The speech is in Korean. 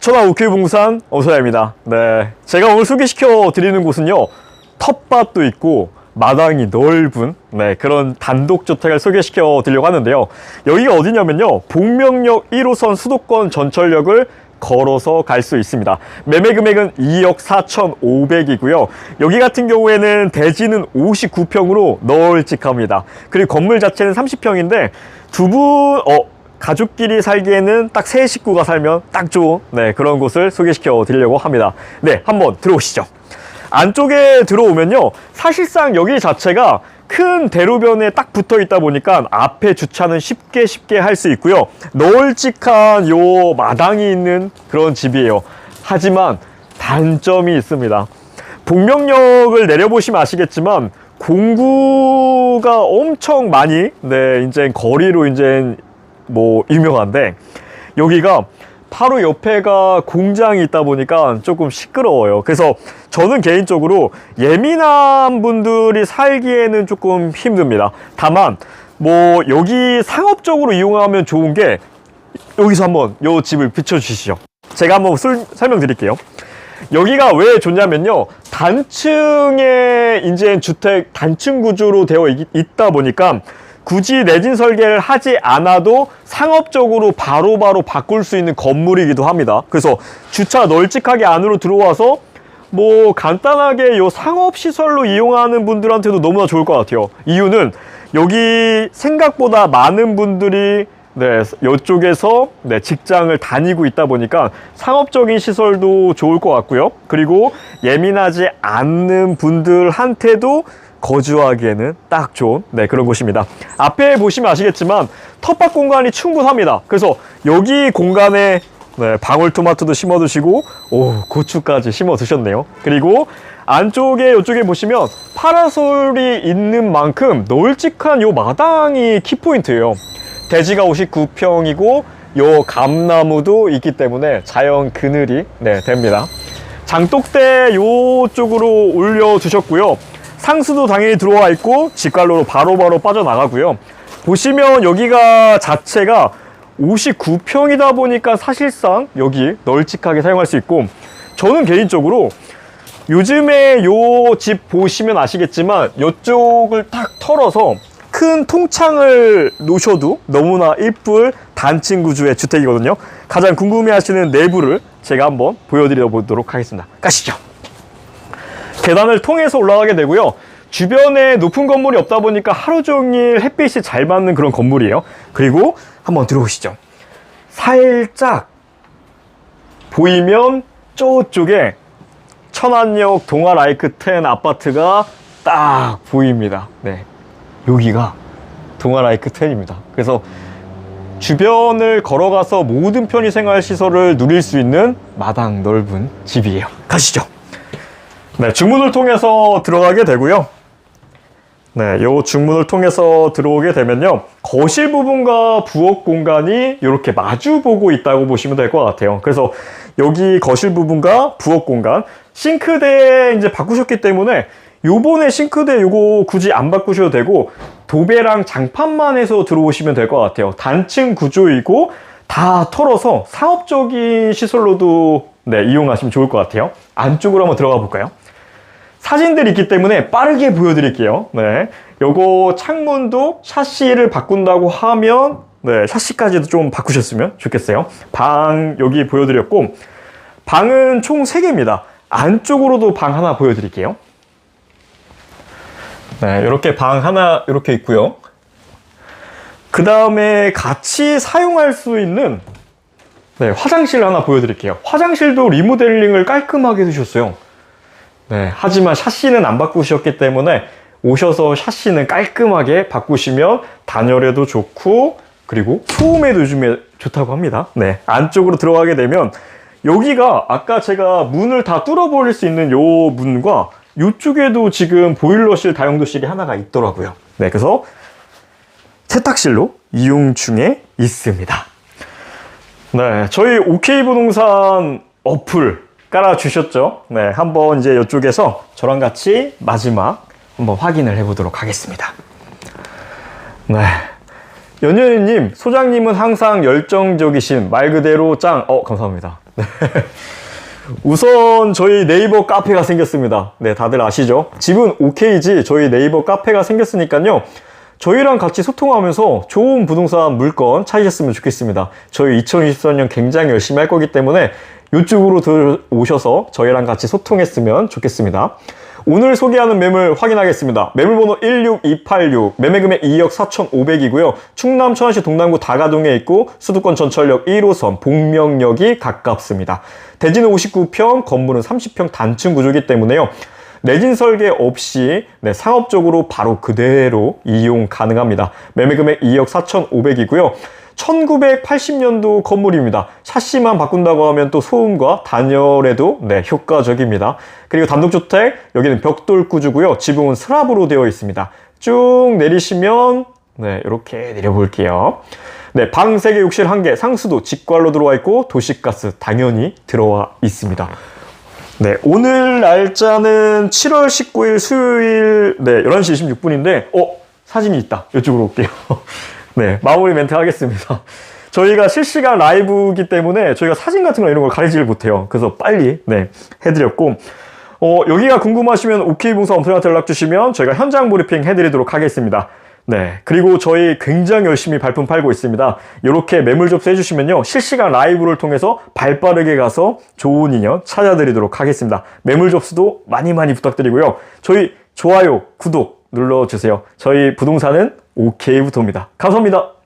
천하 우케이봉산 어서야입니다. 네, 제가 오늘 소개시켜 드리는 곳은요 텃밭도 있고 마당이 넓은 네, 그런 단독 주택을 소개시켜 드리려고 하는데요. 여기가 어디냐면요 복명역 1호선 수도권 전철역을 걸어서 갈 수 있습니다. 매매 금액은 2억 4,500이고요. 여기 같은 경우에는 대지는 59평으로 널찍합니다. 그리고 건물 자체는 30평인데 두 분, 어, 가족끼리 살기에는 딱 세 식구가 살면 딱 좋은 네, 그런 곳을 소개시켜 드리려고 합니다. 네, 한번 들어오시죠. 안쪽에 들어오면요. 사실상 여기 자체가 큰 대로변에 딱 붙어 있다 보니까 앞에 주차는 쉽게 쉽게 할 수 있고요. 널찍한 요 마당이 있는 그런 집이에요. 하지만 단점이 있습니다. 복명역을 내려보시면 아시겠지만 공구가 엄청 많이 네 이제 거리로 이제 뭐 유명한데 여기가 바로 옆에가 공장이 있다 보니까 조금 시끄러워요. 그래서 저는 개인적으로 예민한 분들이 살기에는 조금 힘듭니다. 다만 뭐 여기 상업적으로 이용하면 좋은 게 여기서 한번 요 집을 비춰주시죠. 제가 한번 술- 설명드릴게요. 여기가 왜 좋냐면요. 단층의 이제 주택 단층 구조로 되어 있, 있다 보니까 굳이 내진 설계를 하지 않아도 상업적으로 바로 바로 바꿀 수 있는 건물이기도 합니다. 그래서 주차 널찍하게 안으로 들어와서 뭐 간단하게 요 상업 시설로 이용하는 분들한테도 너무나 좋을 것 같아요. 이유는 여기 생각보다 많은 분들이 네, 이쪽에서 네, 직장을 다니고 있다 보니까 상업적인 시설도 좋을 것 같고요. 그리고 예민하지 않는 분들한테도 거주하기에는 딱 좋은 네, 그런 곳입니다. 앞에 보시면 아시겠지만 텃밭 공간이 충분합니다. 그래서 여기 공간에 네, 방울토마토도 심어 두시고 오 고추까지 심어 두셨네요. 그리고 안쪽에 이쪽에 보시면 파라솔이 있는 만큼 널찍한 요 마당이 키포인트예요. 대지가 59평이고 요 감나무도 있기 때문에 자연 그늘이 네, 됩니다. 장독대 요쪽으로 올려 두셨고요. 상수도 당연히 들어와 있고 직관로로 바로바로 빠져나가고요. 보시면 여기가 자체가 59평이다 보니까 사실상 여기 널찍하게 사용할 수 있고 저는 개인적으로 요즘에 요 집 보시면 아시겠지만 이쪽을 딱 털어서 큰 통창을 놓으셔도 너무나 이쁠 단층 구조의 주택이거든요. 가장 궁금해 하시는 내부를 제가 한번 보여드려 보도록 하겠습니다. 가시죠. 계단을 통해서 올라가게 되고요. 주변에 높은 건물이 없다 보니까 하루 종일 햇빛이 잘 받는 그런 건물이에요. 그리고 한번 들어오시죠. 살짝 보이면 저쪽에 천안역 동아라이크 10 아파트가 딱 보입니다. 네. 여기가 동아라이크 10입니다. 그래서 주변을 걸어가서 모든 편의생활 시설을 누릴 수 있는 마당 넓은 집이에요. 가시죠. 네, 중문을 통해서 들어가게 되고요. 네, 요 중문을 통해서 들어오게 되면요. 거실 부분과 부엌 공간이 이렇게 마주 보고 있다고 보시면 될 것 같아요. 그래서 여기 거실 부분과 부엌 공간, 싱크대 이제 바꾸셨기 때문에 요번에 싱크대 요거 굳이 안 바꾸셔도 되고 도배랑 장판만 해서 들어오시면 될 것 같아요. 단층 구조이고 다 털어서 상업적인 시설로도 네, 이용하시면 좋을 것 같아요. 안쪽으로 한번 들어가 볼까요? 사진들이 있기 때문에 빠르게 보여드릴게요. 네. 요거 창문도 샤시를 바꾼다고 하면, 네, 샤시까지도 좀 바꾸셨으면 좋겠어요. 방 여기 보여드렸고, 방은 총 3개입니다. 안쪽으로도 방 하나 보여드릴게요. 네, 이렇게 방 하나 이렇게 있고요. 그 다음에 같이 사용할 수 있는 네, 화장실 하나 보여드릴게요. 화장실도 리모델링을 깔끔하게 해주셨어요. 네, 하지만 샤시는 안 바꾸셨기 때문에 오셔서 샤시는 깔끔하게 바꾸시면 단열에도 좋고 그리고 소음에도 요즘에 좋다고 합니다. 네, 안쪽으로 들어가게 되면 여기가 아까 제가 문을 다 뚫어버릴 수 있는 요 문과 이쪽에도 지금 보일러실, 다용도실이 하나가 있더라고요. 네, 그래서 세탁실로 이용 중에 있습니다. 네, 저희 OK 부동산 어플 깔아주셨죠? 네, 한번 이제 이쪽에서 저랑 같이 마지막 한번 확인을 해보도록 하겠습니다. 네. 연예인님, 소장님은 항상 열정적이신 말 그대로 짱. 어, 감사합니다. 우선 저희 네이버 카페가 생겼습니다. 네, 다들 아시죠? 집은 오케이지 저희 네이버 카페가 생겼으니까요. 저희랑 같이 소통하면서 좋은 부동산 물건 찾으셨으면 좋겠습니다. 저희 2024년 굉장히 열심히 할 거기 때문에 이쪽으로 들어오셔서 저희랑 같이 소통했으면 좋겠습니다. 오늘 소개하는 매물 확인하겠습니다. 매물번호 16286, 매매금액 2억 4,500이고요. 충남 천안시 동남구 다가동에 있고 수도권 전철역 1호선 복명역이 가깝습니다. 대지는 59평, 건물은 30평 단층 구조이기 때문에요. 내진 설계 없이 네, 상업적으로 바로 그대로 이용 가능합니다. 매매금액 2억 4,500이고요. 1980년도 건물입니다. 샤시만 바꾼다고 하면 또 소음과 단열에도 네, 효과적입니다. 그리고 단독주택, 여기는 벽돌 구조고요. 지붕은 슬랍으로 되어 있습니다. 쭉 내리시면 네, 이렇게 내려볼게요. 네, 방 3개, 욕실 1개, 상수도 직관로 들어와 있고 도시가스 당연히 들어와 있습니다. 네, 오늘 날짜는 7월 19일 수요일 네, 11시 26분인데 어, 사진이 있다. 이쪽으로 올게요. 네, 마무리 멘트 하겠습니다. 저희가 실시간 라이브이기 때문에 저희가 사진 같은 거 이런 걸 가리지를 못해요. 그래서 빨리 네, 해드렸고 어, 여기가 궁금하시면 오케이봉사 엄선한테 연락 주시면 저희가 현장 브리핑 해드리도록 하겠습니다. 네. 그리고 저희 굉장히 열심히 발품 팔고 있습니다. 이렇게 매물 접수 해주시면요. 실시간 라이브를 통해서 발 빠르게 가서 좋은 인연 찾아드리도록 하겠습니다. 매물 접수도 많이 많이 부탁드리고요. 저희 좋아요, 구독 눌러주세요. 저희 부동산은 오케이부터입니다. 감사합니다.